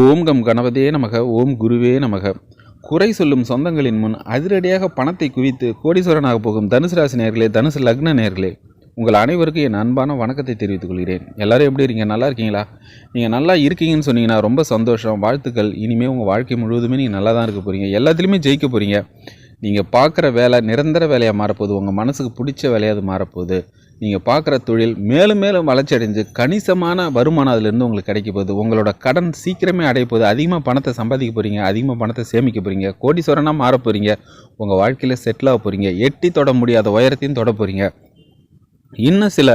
ஓம் come கணபதே நமக ஓம் குருவே நமக. குறை சொல்லும் சொந்தங்களின் முன் அதிரடியாக பணத்தை குவித்து கோடீஸ்வரனாக போகும் தனுசு ராசி நேர்களே தனுசு லக்ன நேர்களே உங்கள் அனைவருக்கும் என் அன்பான வணக்கத்தை தெரிவித்துக் கொள்கிறேன். எல்லாரும் எப்படி இருக்கீங்க? நல்லா இருக்கீங்களா? நீங்கள் நல்லா இருக்கீங்கன்னு சொன்னீங்கன்னா ரொம்ப சந்தோஷம் வாழ்த்துக்கள். இனிமேல் உங்கள் வாழ்க்கை முழுவதுமே நீங்கள் நல்லா தான் இருக்க போகிறீங்க எல்லாத்துலேயுமே ஜெயிக்க போகிறீங்க நீங்கள் பார்க்குற வேலை நிரந்தர வேலையாக மாறப்போகுது. உங்கள் மனசுக்கு பிடிச்ச வேலையாக அது மாறப்போகுது. நீங்கள் பார்க்குற தொழில் மேலும் மேலும் வளர்ச்சி அடைஞ்சு கணிசமான வருமானம் அதிலிருந்து உங்களுக்கு கிடைக்க போகுது. உங்களோட கடன் சீக்கிரமே அடைய போகுது. அதிகமாக பணத்தை சம்பாதிக்க போகிறீங்க அதிகமாக பணத்தை சேமிக்க போகிறீங்க கோடீஸ்வரனாக மாற போகிறீங்க உங்கள் வாழ்க்கையில் செட்டில் ஆக போகிறீங்க எட்டி தொட முடியாத உயரத்தையும் தொட போகிறீங்க இன்னும் சில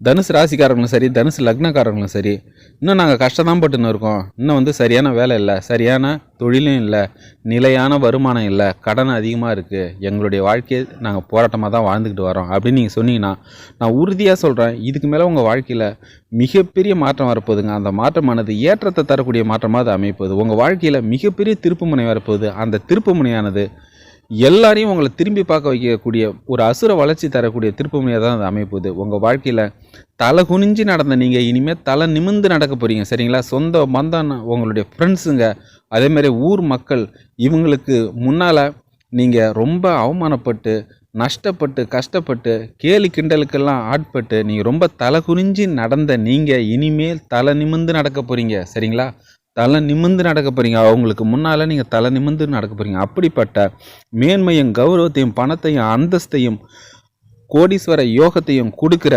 தனுசு ராசிக்காரங்களும் சரி தனுசு லக்னக்காரங்களும் சரி இன்னும் நாங்கள் கஷ்டம்தான் பட்டுன்னு இருக்கோம். இன்னும் வந்து சரியான வேலை இல்லை சரியான தொழிலும் இல்லை நிலையான வருமானம் இல்லை கடன் அதிகமாக இருக்குது எங்களுடைய வாழ்க்கையை நாங்கள் போராட்டமாக தான் வாழ்ந்துக்கிட்டு வரோம். அப்படின்னு நீங்கள் சொன்னீங்கன்னா நான் உறுதியாக சொல்கிறேன் இதுக்கு மேலே உங்கள் வாழ்க்கையில் மிகப்பெரிய மாற்றம் வரப்போகுதுங்க. அந்த மாற்றமானது ஏற்றத்தை தரக்கூடிய மாற்றமாக அது அமைப்போகுது. உங்கள் வாழ்க்கையில் மிகப்பெரிய திருப்புமுனை வரப்போகுது அந்த திருப்புமுனையானது எல்லாரையும் உங்களை திரும்பி பார்க்க வைக்கக்கூடிய ஒரு அசுர வளர்ச்சி தரக்கூடிய திருப்புமையாக தான் அது அமைப்புது உங்கள் வாழ்க்கையில் தலை குனிஞ்சு நடந்த நீங்கள் இனிமேல் தலை நிமிந்து நடக்க போகிறீங்க சரிங்களா? சொந்த மந்தம் உங்களுடைய ஃப்ரெண்ட்ஸுங்க அதேமாதிரி ஊர் மக்கள் இவங்களுக்கு முன்னால் நீங்கள் ரொம்ப அவமானப்பட்டு நஷ்டப்பட்டு கஷ்டப்பட்டு கேலி கிண்டலுக்கெல்லாம் ஆட்பட்டு நீங்கள் ரொம்ப தலை குனிஞ்சு நடந்த நீங்கள் இனிமேல் தலை நிமிந்து நடக்க போகிறீங்க சரிங்களா? தலை நிமிந்து நடக்க போகிறீங்க அவங்களுக்கு முன்னால் நீங்கள் தலை நிமிந்து நடக்க போகிறீங்க அப்படிப்பட்ட மேன்மையும் கௌரவத்தையும் பணத்தையும் அந்தஸ்தையும் கோடீஸ்வர யோகத்தையும் கொடுக்குற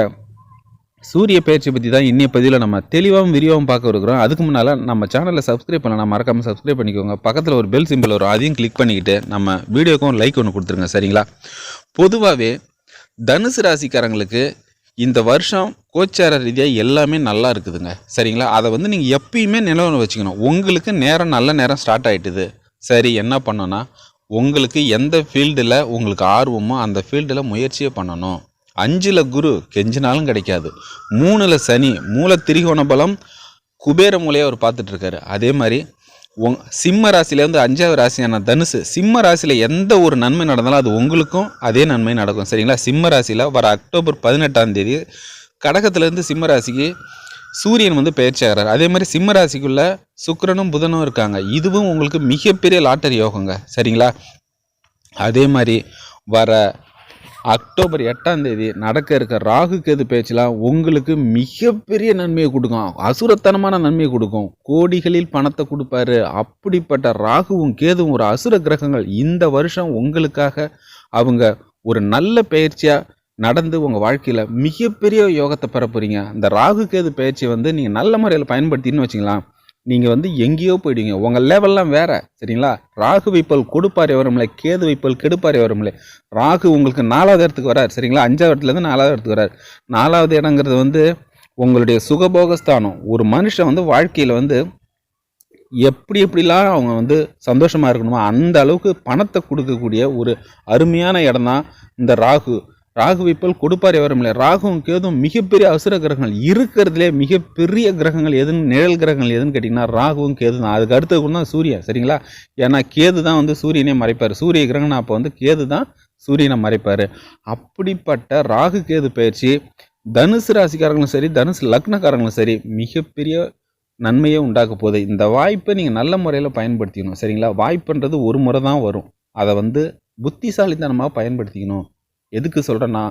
சூரிய பயிற்சி பற்றி தான் இன்னைய பதிவில் நம்ம தெளிவாகவும் விரிவாகவும் பார்க்க இருக்கிறோம். அதுக்கு முன்னால் நம்ம சேனலை சப்ஸ்கிரைப் பண்ணலாம் மறக்காமல் சப்ஸ்கிரைப் பண்ணிக்கோங்க. பக்கத்தில் ஒரு பெல் சிம்பிள் வரும். அதையும் கிளிக் பண்ணிக்கிட்டு நம்ம வீடியோக்கும் லைக் ஒன்று கொடுத்துருங்க. சரிங்களா? பொதுவாகவே தனுசு ராசிக்காரங்களுக்கு இந்த வருஷம் கோச்சார ரீதியாக எல்லாமே நல்லா இருக்குதுங்க. சரிங்களா? அதை வந்து நீங்கள் எப்பயுமே நிலவரம் வச்சுக்கணும். உங்களுக்கு நேரம் நல்ல நேரம் ஸ்டார்ட் ஆகிட்டுது சரி என்ன பண்ணோன்னா உங்களுக்கு எந்த ஃபீல்டில் உங்களுக்கு ஆர்வமோ அந்த ஃபீல்டில் முயற்சியே பண்ணணும். அஞ்சில் குரு கெஞ்சினாலும் கிடைக்காது. மூணில் சனி மூல திரிகோண பலம் குபேர மூலையை அவர் பார்த்துட்ருக்காரு அதே மாதிரி உங் சிம்ம ராசியிலேருந்து அஞ்சாவது ராசியான தனுசு சிம்ம ராசியில் எந்த ஒரு நன்மை நடந்தாலும் அது உங்களுக்கும் அதே நன்மை நடக்கும். சரிங்களா? சிம்ம ராசியில் வர அக்டோபர் பதினெட்டாம் தேதி கடகத்துலேருந்து சிம்ம ராசிக்கு சூரியன் வந்து பயிற்சி ஆகிறார். அதே மாதிரி சிம்ம ராசிக்குள்ள சுக்கிரனும் புதனும் இருக்காங்க. இதுவும் உங்களுக்கு மிகப்பெரிய லாட்டரி யோகங்க. சரிங்களா? அதே மாதிரி வர அக்டோபர் எட்டாம் தேதி நடக்க இருக்க ராகு கேது பேச்செலாம் உங்களுக்கு மிகப்பெரிய நன்மையை கொடுக்கும். அசுரத்தனமான நன்மையை கொடுக்கும். கோடிகளில் பணத்தை கொடுப்பாரு. அப்படிப்பட்ட ராகுவும் கேதுவும் ஒரு அசுர கிரகங்கள் இந்த வருஷம் உங்களுக்காக அவங்க ஒரு நல்ல பயிற்சியாக நடந்து உங்கள் வாழ்க்கையில் மிகப்பெரிய யோகத்தை பெற போகிறீங்க இந்த ராகு கேது பயிற்சியை வந்து நீங்கள் நல்ல முறையில் பயன்படுத்தின்னு வச்சிங்களேன் நீங்கள் வந்து எங்கேயோ போயிடுவீங்க. உங்கள் லெவல்லாம் வேறு சரிங்களா? ராகு வைப்பல் கொடுப்பாரி வரும்ல கேது வைப்பல் கெடுப்பாரி வரும்ல ராகு உங்களுக்கு நாலாவது இடத்துக்கு வரார் சரிங்களா? அஞ்சாவது இடத்துலேருந்து நாலாவது இடத்துக்கு வரார். நாலாவது இடங்கிறது வந்து உங்களுடைய சுகபோகஸ்தானம். ஒரு மனுஷன் வந்து வாழ்க்கையில் வந்து எப்படி எப்படிலாம் அவங்க வந்து சந்தோஷமாக இருக்கணுமோ அந்த அளவுக்கு பணத்தை கொடுக்கக்கூடிய ஒரு அருமையான இடம் தான் இந்த ராகு. ராகு வைப்பல் கொடுப்பார் எவரும் இல்லை. ராகுவும் கேதும் மிகப்பெரிய அசுர கிரகங்கள். இருக்கிறதுலே மிகப்பெரிய கிரகங்கள் எதுன்னு நிழல் கிரகங்கள் எதுன்னு கேட்டிங்கன்னா ராகுவும் கேது தான் அதுக்கு அடுத்தது கூட தான் சூரியன் சரிங்களா? ஏன்னா கேது தான் வந்து சூரியனே மறைப்பார். சூரிய கிரகணம் அப்போ வந்து கேது தான் சூரியனை மறைப்பார். அப்படிப்பட்ட ராகு கேது பயிற்சி தனுசு ராசிக்காரங்களும் சரி தனுசு லக்னக்காரங்களும் சரி மிகப்பெரிய நன்மையே உண்டாக்க போகுது. இந்த வாய்ப்பை நீங்கள் நல்ல முறையில் பயன்படுத்திக்கணும் சரிங்களா? வாய்ப்புன்றது ஒரு முறை தான் வரும். அதை வந்து புத்திசாலித்தனமாக பயன்படுத்திக்கணும். எதுக்கு சொல்கிறேன்னா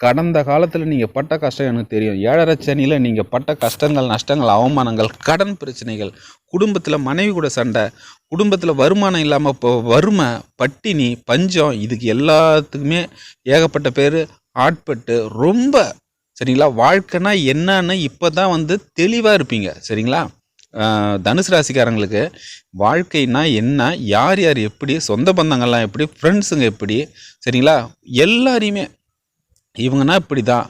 கடந்த காலத்தில் நீங்கள் பட்ட கஷ்டம் எனக்கு தெரியும். ஏழரை சனியில் நீங்கள் பட்ட கஷ்டங்கள் நஷ்டங்கள் அவமானங்கள் கடன் பிரச்சனைகள் குடும்பத்தில் மனைவி கூட சண்டை குடும்பத்தில் வருமானம் இல்லாமல் இப்போ வறுமை பட்டினி பஞ்சம் இதுக்கு எல்லாத்துக்குமே ஏகப்பட்ட பேர் ஆட்பட்டு ரொம்ப சரிங்களா? வாழ்க்கைனா என்னன்னு இப்போ தான் வந்து தெளிவாக இருப்பீங்க. சரிங்களா? தனுசு ராசிக்காரங்களுக்கு வாழ்க்கைனா என்ன? யார் யார் எப்படி? சொந்த பந்தங்கள்லாம் எப்படி? ஃப்ரெண்ட்ஸுங்க எப்படி? சரிங்களா? எல்லாரையுமே இவங்கன்னா இப்படி தான்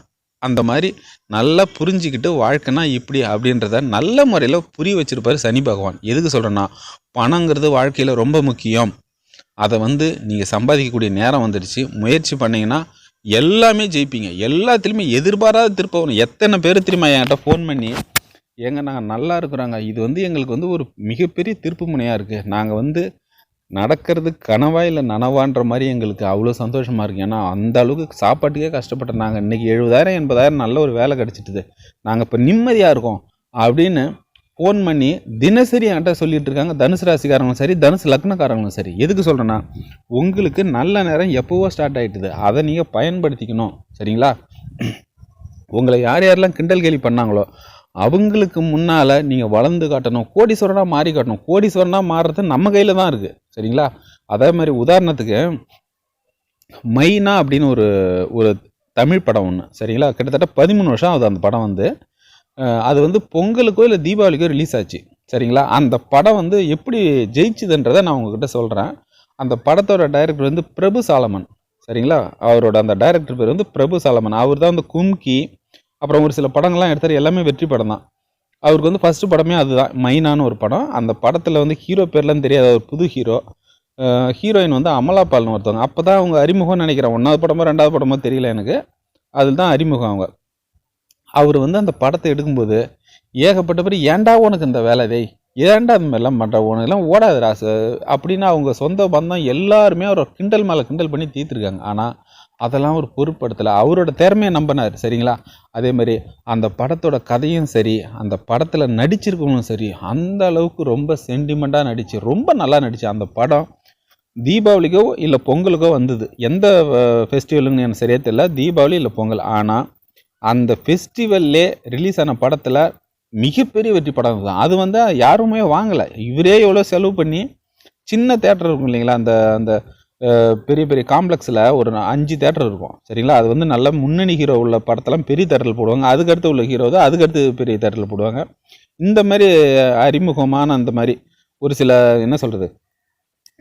அந்த மாதிரி நல்லா புரிஞ்சுக்கிட்டு வாழ்க்கைனா இப்படி அப்படின்றத நல்ல முறையில் புரிய வச்சுருப்பார் சனி பகவான். எதுக்கு சொல்கிறேன்னா பணங்கிறது வாழ்க்கையில் ரொம்ப முக்கியம். அதை வந்து நீங்கள் சம்பாதிக்கக்கூடிய நேரம் வந்துடுச்சு முயற்சி பண்ணிங்கன்னா எல்லாமே ஜெயிப்பீங்க. எல்லாத்துலேயுமே எதிர்பாராத திருப்ப எத்தனை பேர் திரும்ப என்கிட்ட ஃபோன் பண்ணி ஏங்க நாங்கள் நல்லா இருக்கிறோங்க. இது வந்து எங்களுக்கு வந்து ஒரு மிகப்பெரிய திருப்பு முனையாக இருக்குது நாங்கள் வந்து நடக்கிறது கனவா இல்லை நனவான்ற மாதிரி எங்களுக்கு அவ்வளோ சந்தோஷமாக இருக்குது ஏன்னா அந்த அளவுக்கு சாப்பாட்டுக்கே கஷ்டப்பட்டோம். நாங்கள் இன்றைக்கி எழுபதாயிரம் எண்பதாயிரம் நல்ல ஒரு வேலை கிடச்சிட்டுது. நாங்கள் இப்போ நிம்மதியாக இருக்கோம் அப்படின்னு ஃபோன் பண்ணி தினசரி என்கிட்ட சொல்லிட்டு இருக்காங்க. தனுசு ராசிக்காரங்களும் சரி தனுசு லக்னக்காரங்களும் சரி. எதுக்கு சொல்கிறேன்னா உங்களுக்கு நல்ல நேரம் எப்போவோ ஸ்டார்ட் ஆகிட்டுது அதை நீங்கள் பயன்படுத்திக்கணும். சரிங்களா? உங்களை யார் யாரெல்லாம் கிண்டல் கேலி பண்ணாங்களோ அவங்களுக்கு முன்னால் நீங்கள் வளர்ந்து காட்டணும் கோடீஸ்வரனாக மாறி காட்டணும். கோடீஸ்வரனாக மாறுறது நம்ம கையில் தான் இருக்குது சரிங்களா? அதே மாதிரி உதாரணத்துக்கு மைனா அப்படின்னு ஒரு ஒரு தமிழ் படம் ஒன்று சரிங்களா? கிட்டத்தட்ட பதிமூணு வருஷம் ஆகுது அந்த படம் வந்து. அது வந்து பொங்கலுக்கோ இல்லை தீபாவளிக்கோ ரிலீஸ் ஆச்சு. சரிங்களா? அந்த படம் வந்து எப்படி ஜெயிச்சுதுன்றதை நான் உங்ககிட்ட சொல்கிறேன் அந்த படத்தோட டைரக்டர் வந்து பிரபு சாலமன். சரிங்களா? அவரோட அந்த டைரக்டர் பேர் வந்து பிரபு சாலமன். அவர் தான் வந்து கும்கி அப்புறம் ஒரு சில படங்கள்லாம் எடுத்தார் எல்லாமே வெற்றி படம் தான். அவருக்கு வந்து ஃபஸ்ட்டு படமே அதுதான் மைனான்னு ஒரு படம். அந்த படத்தில் வந்து ஹீரோ பேர்லாம் தெரியாத ஒரு புது ஹீரோ ஹீரோயின் வந்து அமலா பால்னு ஒருத்தவங்க. அப்போ தான் அவங்க அறிமுகம்னு நினைக்கிறேன். ஒன்றாவது படமோ ரெண்டாவது படமோ தெரியல எனக்கு. அதில் தான் அறிமுகம் அவங்க. அவர் வந்து அந்த படத்தை எடுக்கும்போது ஏகப்பட்ட பேர் ஏன்டா உனக்கு இந்த வேலை? டேய் ஏன்டா இந்த மாதிரிலாம் பண்ணுற உனக்கெல்லாம் ஓடாது ராசு அப்படின்னு அவங்க சொந்த பந்தம் எல்லாருமே அவரை கிண்டல் மேலே கிண்டல் பண்ணி தீர்த்துருக்காங்க. ஆனால் அதெல்லாம் ஒரு பொருட்படுத்தலை. அவரோட திறமையை நம்பினார் சரிங்களா? அதே மாதிரி அந்த படத்தோட கதையும் சரி அந்த படத்தில் நடிச்சிருக்கவங்களும் சரி அந்த அளவுக்கு ரொம்ப சென்டிமெண்ட்டாக நடித்து ரொம்ப நல்லா நடிச்சு அந்த படம் தீபாவளிக்கோ இல்லை பொங்கலுக்கோ வந்தது. எந்த ஃபெஸ்டிவலுங்கன்னு எனக்கு சரியா தெரியல. தீபாவளி இல்லை பொங்கல். ஆனால் அந்த ஃபெஸ்டிவல்லே ரிலீஸ் ஆன படத்தில் மிகப்பெரிய வெற்றி படம் தான் அது வந்து யாருமே வாங்கலை. இவரே எவ்வளோ செலவு பண்ணி சின்ன தேட்டர் இருக்கும் இல்லைங்களா? அந்த அந்த பெரிய பெரிய காம்ப்ளெக்ஸில் ஒரு அஞ்சு தேட்டர் இருக்கும். சரிங்களா? அது வந்து நல்ல முன்னணி ஹீரோ உள்ள படத்தெல்லாம் பெரிய தேட்டரில் போடுவாங்க. அதுக்கடுத்து உள்ள ஹீரோ தான் அதுக்கடுத்து பெரிய தேட்டரில் போடுவாங்க. இந்த மாதிரி அறிமுகமான அந்த மாதிரி ஒரு சில என்ன சொல்கிறது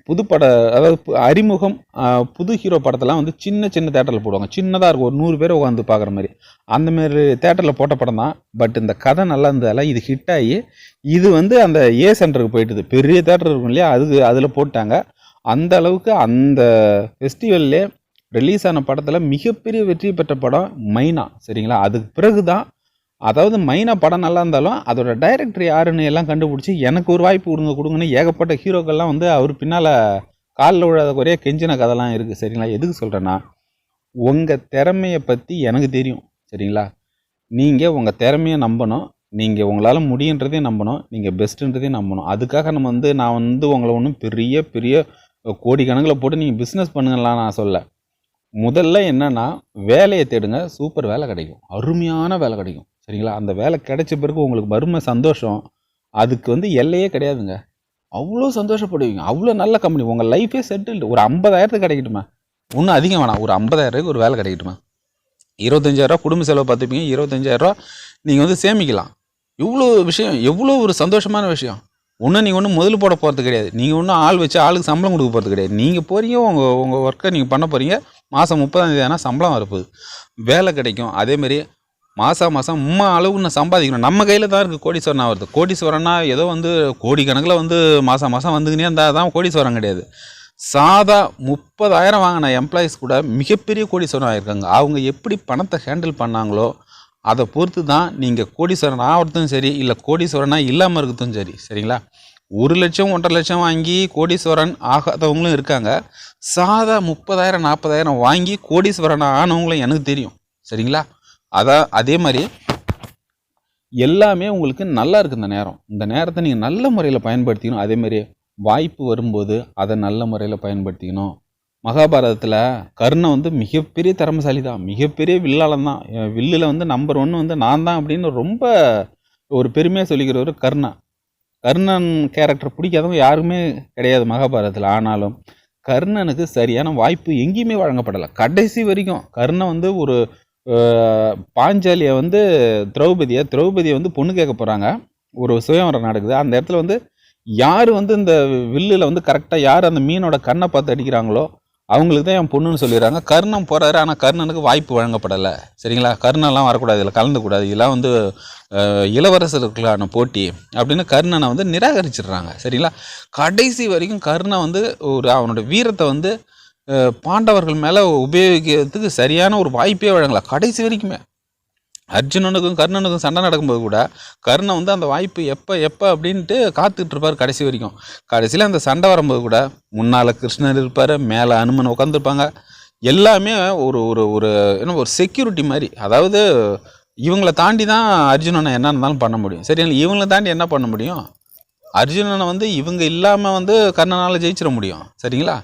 புதுப்பட அதாவது அறிமுகம் புது ஹீரோ படத்தெல்லாம் வந்து சின்ன சின்ன தேட்டரில் போடுவாங்க. சின்னதாக இருக்கும். ஒரு நூறு பேர் உட்காந்து பார்க்குற மாதிரி. அந்த மாதிரி தேட்டரில் போட்ட படம் தான். பட் இந்த கதை நல்லா இருந்ததால் இது ஹிட் ஆகி இது வந்து அந்த ஏ சென்டருக்கு போயிட்டுது. பெரிய தேட்டர் இருக்கும் இல்லையா? அதுக்கு அதில் போட்டாங்க. அந்த அளவுக்கு அந்த ஃபெஸ்டிவல்லே ரிலீஸ் ஆன படத்தில் மிகப்பெரிய வெற்றி பெற்ற படம் மைனா சரிங்களா? அதுக்கு பிறகு தான் அதாவது மைனா படம் நல்லா இருந்தாலும் அதோட டைரக்டர் யாருன்னு எல்லாம் கண்டுபிடிச்சி எனக்கு ஒரு வாய்ப்பு கொடுங்க கொடுங்கன்னு ஏகப்பட்ட ஹீரோக்கள்லாம் வந்து அவர் பின்னால் காலில் விழாத குறைய கெஞ்சின கதைலாம் இருக்குது சரிங்களா? எதுக்கு சொல்கிறேன்னா உங்கள் திறமையை பற்றி எனக்கு தெரியும் சரிங்களா? நீங்கள் உங்கள் திறமையை நம்பணும் நீங்கள் உங்களால் முடியுன்றதையும் நம்பணும் நீங்கள் பெஸ்ட்டுன்றதையும் நம்பணும். அதுக்காக நம்ம வந்து நான் வந்து உங்களை ஒன்றும் பெரிய பெரிய கோடிக்கணக்கில் போட்டு நீங்கள் பிஸ்னஸ் பண்ணுங்கலாம் நான் சொல்ல முதல்ல என்னென்னா வேலையை தேடுங்க சூப்பர் வேலை கிடைக்கும். அருமையான வேலை கிடைக்கும். சரிங்களா? அந்த வேலை கிடைச்ச பிறகு உங்களுக்கு வறுமை சந்தோஷம் அதுக்கு வந்து எல்லையே கிடையாதுங்க. அவ்வளோ சந்தோஷப்படுவீங்க. அவ்வளோ நல்ல கம்பெனி உங்கள் லைஃபே செட்டில்டு ஒரு ஐம்பதாயிரத்துக்கு கிடைக்கட்டுமா. இன்னும் அதிகம் வேணாம். ஒரு ஐம்பதாயிரத்துக்கு ஒரு வேலை கிடைக்கட்டுமா. இருபத்தஞ்சாயிரரூவா குடும்ப செலவு பார்த்துப்பீங்க. இருபத்தஞ்சாயிரரூவா நீங்கள் வந்து சேமிக்கலாம். இவ்வளோ விஷயம் எவ்வளோ ஒரு சந்தோஷமான விஷயம். ஒன்றும் நீங்கள் ஒன்றும் முதல் போட போகிறது கிடையாது. நீங்கள் ஒன்றும் ஆள் வச்சு ஆளுக்கு சம்பளம் கொடுக்க போகிறது கிடையாது. நீங்கள் போகிறீங்க உங்கள் உங்கள் ஒர்க்கை நீங்கள் பண்ண போகிறீங்க மாதம் முப்பதாம் தேதி ஆனால் சம்பளம் வரப்போகுது. வேலை கிடைக்கும். அதேமாரி மாதம் மாதம் உம்மா அளவுக்கு நான் சம்பாதிக்கணும். நம்ம கையில் தான் இருக்குது கோடீஸ்வரன் ஆகிறது கோடீஸ்வரன்னா ஏதோ வந்து கோடிக்கணக்கில் வந்து மாதம் மாதம் வந்துக்கினே இருந்தால் தான் கோடீஸ்வரன் கிடையாது. சாதா முப்பதாயிரம் வாங்கின எம்ப்ளாயீஸ் கூட மிகப்பெரிய கோடீஸ்வரன் ஆகிருக்காங்க அவங்க எப்படி பணத்தை ஹேண்டில் பண்ணாங்களோ அதை பொறுத்து தான் நீங்கள் கோடீஸ்வரன் ஆகிறதும் சரி இல்லை கோடீஸ்வரனாக இல்லாமல் இருக்கிறதும் சரி. சரிங்களா? ஒரு லட்சம் ஒன்றரை லட்சம் வாங்கி கோடீஸ்வரன் ஆகாதவங்களும் இருக்காங்க. சாதா முப்பதாயிரம் நாற்பதாயிரம் வாங்கி கோடீஸ்வரன் ஆனவங்களும் எனக்கு தெரியும். சரிங்களா? அதான் அதே மாதிரி எல்லாமே உங்களுக்கு நல்லா இருக்கு இந்த நேரம். இந்த நேரத்தை நீங்கள் நல்ல முறையில் பயன்படுத்திக்கணும். அதே மாதிரி வாய்ப்பு வரும்போது அதை நல்ல முறையில் பயன்படுத்திக்கணும். மகாபாரதத்தில் கர்ணன் வந்து மிகப்பெரிய திறமசாலி தான். மிகப்பெரிய வில்லாளன் தான். வில்லில் வந்து நம்பர் ஒன்று வந்து நான் தான் அப்படின்னு ரொம்ப ஒரு பெருமையாக சொல்லிக்கிறவர் கர்ணன் கர்ணன் கேரக்டர் பிடிக்காதவங்க யாருமே கிடையாது மகாபாரதத்தில். ஆனாலும் கர்ணனுக்கு சரியான வாய்ப்பு எங்கேயுமே வழங்கப்படலை. கடைசி வரைக்கும் கர்ணன் வந்து ஒரு பாஞ்சாலியை வந்து திரௌபதியை திரௌபதியை வந்து பொண்ணு கேட்க போகிறாங்க ஒரு சுயவரம் நடக்குது. அந்த இடத்துல வந்து யார் வந்து இந்த வில்லில் வந்து கரெக்டாக யார் அந்த மீனோட கண்ணை பார்த்து அடிக்கிறாங்களோ அவங்களுக்கு தான் என் பொண்ணுன்னு சொல்லிடுறாங்க. கர்ணன் போகிறாரு ஆனால் கர்ணனுக்கு வாய்ப்பு வழங்கப்படலை. சரிங்களா? கர்ணன்லாம் வரக்கூடாது இதில் கலந்துக்கூடாது. இதெல்லாம் வந்து அஹ், இளவரசர்களுக்கான போட்டி அப்படின்னு கர்ணனை வந்து நிராகரிச்சிடுறாங்க. சரிங்களா? கடைசி வரைக்கும் கர்ணன் வந்து ஒரு அவனோட வீரத்தை வந்து பாண்டவர்கள் மேலே உபயோகிக்கிறதுக்கு சரியான ஒரு வாய்ப்பே வழங்கலை. கடைசி வரைக்குமே. அர்ஜுனனுக்கும் கர்ணனுக்கும் சண்டை நடக்கும்போது கூட கர்ணன் வந்து அந்த வாய்ப்பு எப்போ எப்போ அப்படின்ட்டு காத்துட்டு இருப்பார் கடைசி வரைக்கும். கடைசியில் அந்த சண்டை வரும்போது கூட முன்னால் கிருஷ்ணர் இருப்பார் மேலே அனுமன் உட்காந்துருப்பாங்க எல்லாமே ஒரு ஒரு ஒரு என்ன ஒரு செக்யூரிட்டி மாதிரி. அதாவது இவங்களை தாண்டி தான் அர்ஜுனனை என்ன இருந்தாலும் பண்ண முடியும். சரிங்களா? இவங்களை தாண்டி என்ன பண்ண முடியும்? அர்ஜுனனை வந்து இவங்க இல்லாமல் வந்து கர்ணனால் ஜெயிச்சிட முடியும். சரிங்களா?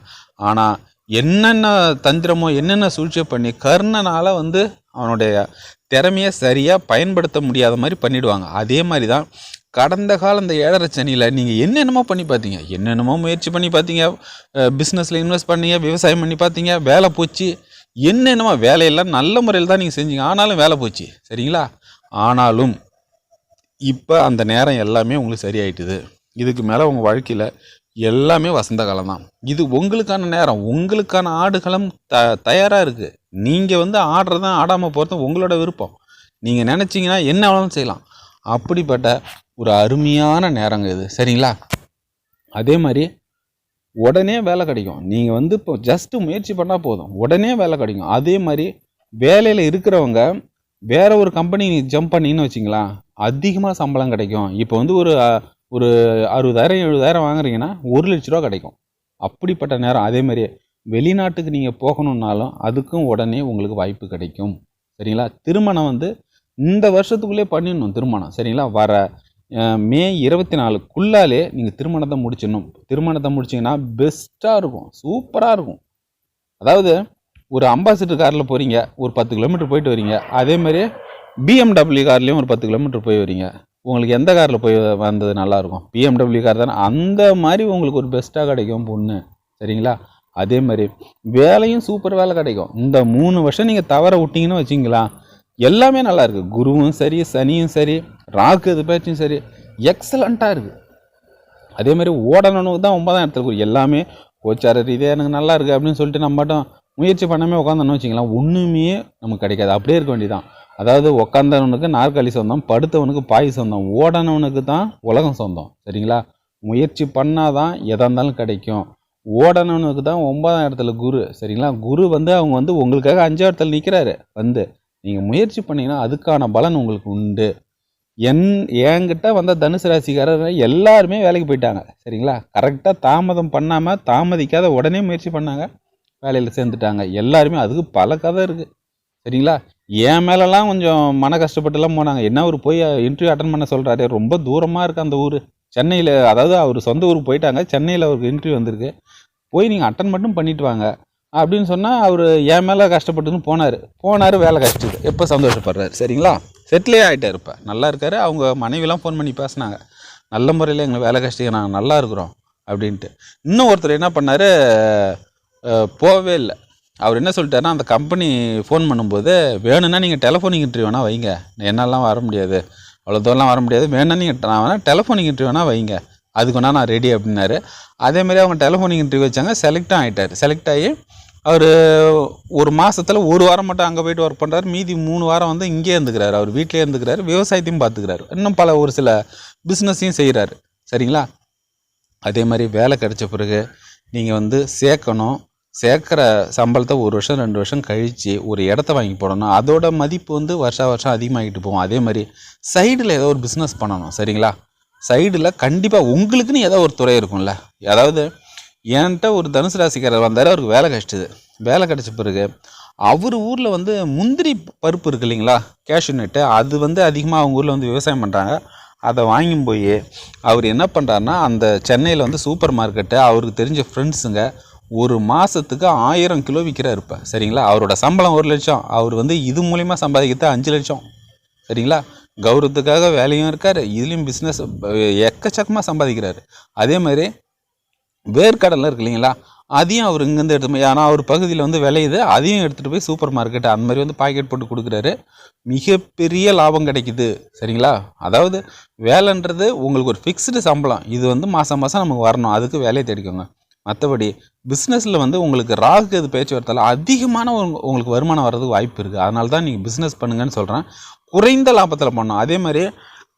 ஆனால் என்னென்ன தந்திரமோ என்னென்ன சூழ்ச்சியோ பண்ணி கர்ணனால் வந்து அவனுடைய திறமையை சரியாக பயன்படுத்த முடியாத மாதிரி பண்ணிவிடுவாங்க அதே மாதிரி தான் கடந்த காலம் இந்த ஏழரை சனியில் நீங்கள் என்னென்னமோ பண்ணி பார்த்தீங்க. என்னென்னமோ முயற்சி பண்ணி பார்த்தீங்க. பிஸ்னஸில் இன்வெஸ்ட் பண்ணீங்க விவசாயம் பண்ணி பார்த்தீங்க வேலை போச்சு. என்னென்னமோ வேலையெல்லாம் நல்ல முறையில் தான் நீங்கள் செஞ்சீங்க. ஆனாலும் வேலை போச்சு. சரிங்களா? ஆனாலும் இப்போ அந்த நேரம் எல்லாமே உங்களுக்கு சரியாயிட்டுது. இதுக்கு மேலே உங்கள் வாழ்க்கையில் எல்லாமே வசந்த காலம் தான். இது உங்களுக்கான நேரம். உங்களுக்கான ஆடுகளம் த தயாராக இருக்குது நீங்கள் வந்து ஆடுறதும் ஆடாமல் போகிறது உங்களோட விருப்பம். நீங்கள் நினச்சிங்கன்னா என்ன வேணாலும் செய்யலாம். அப்படிப்பட்ட ஒரு அருமையான நேரங்க இது. சரிங்களா? அதே மாதிரி உடனே வேலை கிடைக்கும். நீங்கள் வந்து இப்போ ஜஸ்ட்டு முயற்சி பண்ணால் போதும். உடனே வேலை கிடைக்கும். அதே மாதிரி வேலையில் இருக்கிறவங்க வேற ஒரு கம்பெனி ஜம்ப் பண்ணின்னு வச்சிங்களா அதிகமாக சம்பளம் கிடைக்கும். இப்போ வந்து ஒரு ஒரு அறுபதாயிரம் எழுபதாயிரம் வாங்குறீங்கன்னா ஒரு லட்ச ரூபா கிடைக்கும். அப்படிப்பட்ட நேரம் அதே மாதிரியே வெளிநாட்டுக்கு நீங்கள் போகணுன்னாலும் அதுக்கும் உடனே உங்களுக்கு வாய்ப்பு கிடைக்கும். சரிங்களா? திருமணம் வந்து இந்த வருஷத்துக்குள்ளே பண்ணிடணும் திருமணம். சரிங்களா? வர மே இருபத்தி நாலுக்குள்ளாலே நீங்கள் திருமணத்தை முடிச்சிடணும். திருமணத்தை முடிச்சிங்கன்னா பெஸ்ட்டாக இருக்கும். சூப்பராக இருக்கும். அதாவது ஒரு அம்பாசிடர் காரில் போகிறீங்க ஒரு பத்து கிலோமீட்டர் போயிட்டு வரீங்க. அதே மாதிரி பிஎம்டபிள்யூ கார்லேயும் ஒரு பத்து கிலோமீட்டர் போய் வரீங்க. உங்களுக்கு எந்த காரில் போய் வந்தது நல்லாயிருக்கும் பிஎம்டபிள்யூ கார் தானே? அந்த மாதிரி உங்களுக்கு ஒரு பெஸ்ட்டாக கிடைக்கும் பொண்ணு. சரிங்களா? அதே மாதிரி வேலையும் சூப்பர் வேலை கிடைக்கும். இந்த மூணு வருஷம் நீங்கள் தவற விட்டிங்கன்னு வச்சிங்களா எல்லாமே நல்லா இருக்குது குருவும் சரி சனியும் சரி ராக்கு இது பேச்சும் சரி எக்ஸலண்ட்டாக இருக்குது அதே மாதிரி ஓடணுன்னு தான் ஒன்பதாம் இடத்துல குறி எல்லாமே கோச்சார ரீதியாக எனக்கு நல்லா இருக்குது அப்படின்னு சொல்லிட்டு நம்ம மட்டும் முயற்சி பண்ணாமே உட்காந்தோன்னு வச்சிங்களா ஒன்றுமே நமக்கு கிடைக்காது. அப்படியே இருக்க வேண்டியதான் அதாவது உட்காந்தவனுக்கு நாற்காலி சொந்தம் படுத்தவனுக்கு பாய் சொந்தம் ஓடனவனுக்கு தான் உலகம் சொந்தம். சரிங்களா? முயற்சி பண்ணாதான் எதாக இருந்தாலும் கிடைக்கும். ஓடனவனுக்கு தான் ஒன்பதாம் இடத்துல குரு. சரிங்களா? குரு வந்து அவங்க வந்து உங்களுக்காக அஞ்சாம் இடத்துல நிற்கிறாரு வந்து நீங்கள் முயற்சி பண்ணீங்கன்னா அதுக்கான பலன் உங்களுக்கு உண்டு. என் என்கிட்ட வந்த தனுசு ராசிக்காரர் எல்லாருமே வேலைக்கு போயிட்டாங்க. சரிங்களா? கரெக்டாக தாமதம் பண்ணாமல் தாமதிக்காத உடனே முயற்சி பண்ணாங்க. வேலையில் சேர்ந்துட்டாங்க. எல்லாருமே அதுக்கு பல கதை இருக்குது சரிங்களா? என் மேலெலாம் கொஞ்சம் மன கஷ்டப்பட்டுலாம் போனாங்க. என்ன ஒரு போய் இன்டர்வியூ அட்டன் பண்ண சொல்கிறாரு ரொம்ப தூரமாக இருக்குது அந்த ஊர். சென்னையில் அதாவது அவர் சொந்த ஊருக்கு போயிட்டாங்க. சென்னையில் அவருக்கு இன்டர்வியூ வந்திருக்கு. போய் நீங்கள் அட்டன் மட்டும் பண்ணிட்டு வாங்க. அப்படின்னு சொன்னால் அவர் என் மேலே கஷ்டப்பட்டுன்னு போனார். போனார் வேலை கஷ்டது எப்போ சந்தோஷப்படுறாரு? சரிங்களா? செட்டிலே ஆகிட்டார் இப்போ. நல்லா இருக்கார். அவங்க மனைவிலாம் ஃபோன் பண்ணி பேசினாங்க. நல்ல முறையில் எங்களை வேலை கஷ்டம் நாங்கள் நல்லா இருக்கிறோம். அப்படின்ட்டு. இன்னும் ஒருத்தர் என்ன பண்ணார்? போகவே இல்லை. அவர் என்ன சொல்லிட்டாருன்னா அந்த கம்பெனி ஃபோன் பண்ணும்போது வேணும்னா நீங்கள் டெலஃபோனிங் இன்ட்ரிவ் வேணால் வைங்க. என்னாலாம் வர முடியாது. அவ்வளோ தூரம்லாம் வர முடியாது. வேணும்னா நீங்கள் நான் வேணால் டெலஃபோனிங் இன்ட்ரிவ் வேணால் வைங்க. அதுக்கு நான் ரெடி அப்படின்னாரு. அதேமாரி அவங்க டெலஃபோனிங் இன்டர்வியூ வச்சாங்க. செலக்டும் ஆகிட்டார் செலக்ட் ஆகி அவர் ஒரு மாதத்தில் ஒரு வாரம் மட்டும் அங்கே போயிட்டு ஒர்க் பண்ணுறாரு மீதி மூணு வாரம் வந்து இங்கேயே இருந்துக்கிறாரு. அவர் வீட்டிலே இருந்துக்கிறாரு. விவசாயத்தையும் பார்த்துக்கிறாரு இன்னும் பல ஒரு சில பிஸ்னஸையும் செய்கிறாரு சரிங்களா? அதே மாதிரி வேலை கிடைச்ச பிறகு நீங்கள் வந்து சேர்க்கணும். சேர்க்குற சம்பளத்தை ஒரு வருஷம் ரெண்டு வருஷம் கழித்து ஒரு இடத்த வாங்கி போடணும். அதோட மதிப்பு வந்து வருஷா வருஷம் அதிகமாகிட்டு போகும். அதே மாதிரி சைடில் ஏதோ ஒரு பிஸ்னஸ் பண்ணணும் சரிங்களா? சைடில் கண்டிப்பாக உங்களுக்குன்னு ஏதோ ஒரு துறை இருக்கும்ல. அதாவது என்கிட்ட ஒரு தனுசு ராசிக்காரர் வந்தார் அவருக்கு வேலை கிடச்சிது. வேலை கிடச்ச பிறகு அவர் ஊரில் வந்து முந்திரி பருப்பு இருக்கு இல்லைங்களா? கேஷ்யூ நட்டு அது வந்து அதிகமாக அவங்க ஊரில் வந்து விவசாயம் பண்ணுறாங்க அதை வாங்கி போய் அவர் என்ன பண்ணுறாருன்னா அந்த சென்னையில் வந்து சூப்பர் மார்க்கெட்டு அவருக்கு தெரிஞ்ச ஃப்ரெண்ட்ஸுங்க ஒரு மாதத்துக்கு ஆயிரம் கிலோ விற்கிறாரு இப்போ சரிங்களா? அவரோட சம்பளம் ஒரு லட்சம். அவர் வந்து இது மூலிமா சம்பாதிக்கிறது அஞ்சு லட்சம். சரிங்களா? கௌரவத்துக்காக வேலையும் இருக்கார். இதுலேயும் பிஸ்னஸ் எக்கச்சக்கமாக சம்பாதிக்கிறாரு. அதே மாதிரி வேர்க்கடலை இருக்கு இல்லைங்களா? அதையும் அவர் இங்கேருந்து எடுத்து போய் ஆனால் அவர் பகுதியில் வந்து விளையுது. அதையும் எடுத்துகிட்டு போய் சூப்பர் மார்க்கெட் அந்த மாதிரி வந்து பாக்கெட் போட்டு கொடுக்குறாரு. மிகப்பெரிய லாபம் கிடைக்குது. சரிங்களா? அதாவது வேலைன்றது உங்களுக்கு ஒரு ஃபிக்ஸ்டு சம்பளம். இது வந்து மாதம் மாதம் நமக்கு வரணும். அதுக்கு வேலையை தேடிக்கோங்க. மற்றபடி பிஸ்னஸில் வந்து உங்களுக்கு ராகு இது பேச்சுவார்த்தையில் அதிகமான உங்களுக்கு வருமானம் வர்றதுக்கு வாய்ப்பு இருக்குது அதனால தான் நீங்கள் பிஸ்னஸ் பண்ணுங்கன்னு சொல்கிறேன் குறைந்த லாபத்தில் பண்ணணும். அதே மாதிரி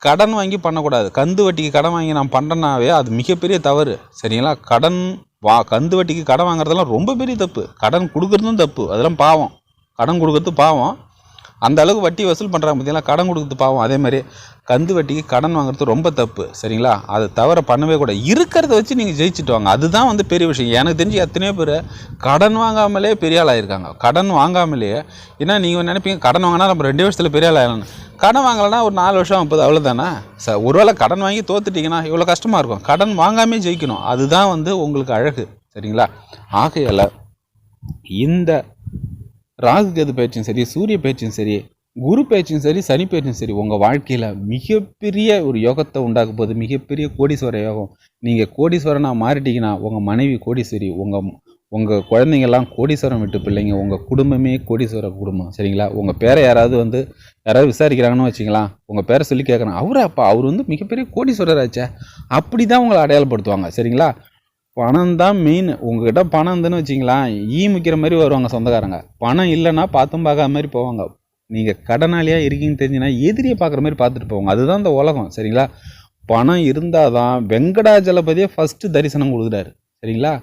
கடன் வாங்கி பண்ணக்கூடாது. கந்து வட்டிக்கு கடன் வாங்கி நான் பண்ணுறேனாவே அது மிகப்பெரிய தவறு. சரிங்களா? கடன் வா கந்து வட்டிக்கு கடன் வாங்குறதெல்லாம் ரொம்ப பெரிய தப்பு. கடன் கொடுக்குறதும் தப்பு. அதெல்லாம் பாவம். கடன் கொடுக்கறது பாவம். அந்த அளவுக்கு வட்டி வசூல் பண்ணுறாங்க பார்த்தீங்கன்னா கடன் கொடுக்குறது பாவம். அதே மாதிரி கந்து வட்டிக்கு கடன் வாங்குறது ரொம்ப தப்பு. சரிங்களா? அதை தவிர பண்ணவே கூட இருக்கிறத வச்சு நீங்கள் ஜெயிச்சுட்டு வாங்க. அதுதான் வந்து பெரிய விஷயம். எனக்கு தெரிஞ்சு எத்தனையோ பேர் கடன் வாங்காமலே பெரிய ஆளாயிருக்காங்க கடன் வாங்காமலே ஏன்னா நீங்கள் நினைப்பீங்க கடன் வாங்கினா நம்ம ரெண்டு வருஷத்தில் பெரிய ஆள் கடன் வாங்கலைன்னா ஒரு நாலு வருஷம் முப்பது அவ்வளோதானே ச ஒருவேளை கடன் வாங்கி தோத்துட்டிங்கன்னா இவ்வளோ கஷ்டமாக இருக்கும். கடன் வாங்காமே ஜெயிக்கணும். அதுதான் வந்து உங்களுக்கு அழகு. சரிங்களா? ஆகையால் இந்த ராகு கேது பயிற்சியும் சரி சூரிய பயிற்சியும் சரி குரு பயிற்சியும் சரி சனி பயிற்சியும் சரி உங்கள் வாழ்க்கையில் மிகப்பெரிய ஒரு யோகத்தை உண்டாக்க போகுது. மிகப்பெரிய கோடீஸ்வர யோகம். நீங்கள் கோடீஸ்வரனாக மாறிட்டீங்கன்னா உங்கள் மனைவி கோடீஸ்வரி உங்கள் உங்கள் குழந்தைங்கள்லாம் கோடீஸ்வரம் விட்டு பிள்ளைங்க உங்கள் குடும்பமே கோடீஸ்வர குடும்பம். சரிங்களா? உங்கள் பேரை யாராவது வந்து யாராவது விசாரிக்கிறாங்கன்னு வச்சிங்களா உங்கள் பேரை சொல்லி கேட்குறாங்க அவரா அப்பா? அவர் வந்து மிகப்பெரிய கோடீஸ்வரராச்சே. அப்படி தான் உங்களை அடையாளப்படுத்துவாங்க. சரிங்களா? பணம் தான் மெயின் உங்ககிட்ட பணம் இருந்துன்னு வச்சிங்களேன் ஈ முக்கிற மாதிரி வருவாங்க சொந்தக்காரங்க. பணம் இல்லைன்னா பார்த்தும் பார்க்காத மாதிரி போவாங்க. நீங்கள் கடனாளியாக இருக்கீங்கன்னு தெரிஞ்சுன்னா எதிரியை பார்க்குற மாதிரி பார்த்துட்டு போவாங்க. அதுதான் இந்த உலகம் சரிங்களா? பணம் இருந்தால் தான் வெங்கடாஜலபதியை ஃபஸ்ட்டு தரிசனம் கொடுக்குறாரு சரிங்களா?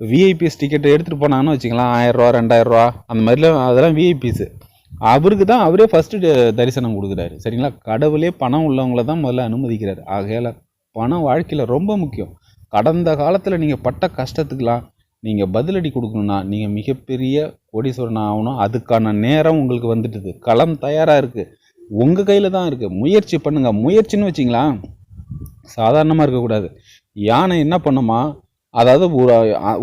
விஐபிஎஸ் டிக்கெட் எடுத்துகிட்டு போனாங்கன்னு வச்சுக்கலாம் ஆயிரரூவா ரெண்டாயிரரூவா அந்த மாதிரிலாம் அதெல்லாம் விஐபிஸு அவருக்கு தான் அவரே ஃபஸ்ட்டு தரிசனம் கொடுக்குறாரு சரிங்களா? கடவுளே பணம் உள்ளவங்கள தான் முதல்ல அனுமதிக்கிறார். ஆகையால் பணம் வாழ்க்கையில் ரொம்ப முக்கியம். கடந்த காலத்தில் நீங்கள் பட்ட கஷ்டத்துக்கெலாம் நீங்கள் பதிலடி கொடுக்கணுன்னா நீங்கள் மிகப்பெரிய கோடீஸ்வரன் ஆகணும். அதுக்கான நேரம் உங்களுக்கு வந்துட்டுது. களம் தயாராக இருக்குது உங்கள் கையில் தான் இருக்குது முயற்சி பண்ணுங்கள் முயற்சின்னு வச்சிங்களா? சாதாரணமாக இருக்கக்கூடாது. யானை என்ன பண்ணுமா? அதாவது ஒரு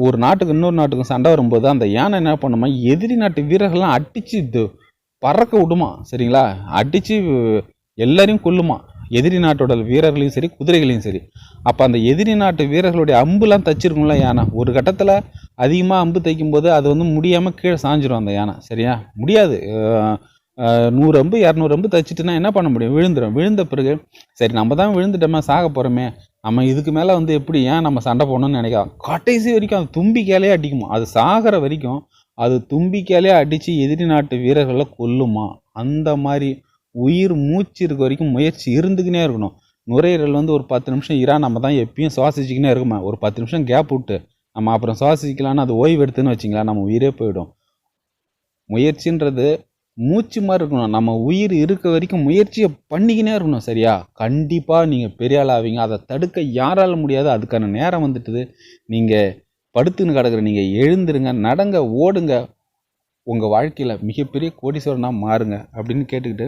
ஒரு நாட்டுக்கு இன்னொரு நாட்டுக்கும் சண்டை வரும்போது அந்த யானை என்ன பண்ணுமா? எதிரி நாட்டு வீரர்கள்லாம் அடித்து பறக்க விடுமா? சரிங்களா? அடித்து எல்லாரையும் கொல்லுமா? எதிரி நாட்டோட வீரர்களையும் சரி குதிரைகளையும் சரி. அப்போ அந்த எதிரி நாட்டு வீரர்களுடைய அம்புலாம் தச்சிருக்கும்ல யானை. ஒரு கட்டத்தில் அதிகமாக அம்பு தைக்கும் போது அது வந்து முடியாமல் கீழே சாஞ்சிரும் அந்த யானை. சரியா? முடியாது. நூறு அம்பு இரநூறு அம்பு தைச்சிட்டுனா என்ன பண்ண முடியும்? விழுந்துடும் விழுந்த பிறகு சரி நம்ம தான் விழுந்துட்டோமே சாக போகிறோமே நம்ம இதுக்கு மேலே வந்து எப்படி ஏன் நம்ம சண்டை போடணும்னு நினைக்கலாம் கடைசி வரைக்கும் அது தும்பிக்கையாலே அடிக்குமா? அது சாகிற வரைக்கும் அது தும்பிக்கையாலே அடித்து எதிரி நாட்டு வீரர்களை கொல்லுமா? அந்த மாதிரி உயிர் மூச்சு இருக்க வரைக்கும் முயற்சி இருந்துக்கினே இருக்கணும். நுரையீரல் வந்து ஒரு பத்து நிமிஷம் இரா நம்ம தான் எப்பயும் சுவாசிச்சுக்கினே இருக்குமா. ஒரு பத்து நிமிஷம் கேப் விட்டு நம்ம அப்புறம் சுவாசிக்கலான்னு அது ஓய்வு எடுத்துன்னு வச்சிங்களா நம்ம உயிரே போயிடும். முயற்சின்றது மூச்சு மாதிரி இருக்கணும். நம்ம உயிர் இருக்க வரைக்கும் முயற்சியை பண்ணிக்கினே இருக்கணும் சரியா? கண்டிப்பாக நீங்கள் பெரிய ஆள் ஆவீங்க. அதை தடுக்க யாரால முடியாது. அதுக்கான நேரம் வந்துட்டுது. நீங்கள் படுத்துன்னு கிடக்குற நீங்கள் எழுந்துருங்க நடங்க ஓடுங்க. உங்கள் வாழ்க்கையில் மிகப்பெரிய கோடீஸ்வரனாக மாறுங்க அப்படின்னு கேட்டுக்கிட்டு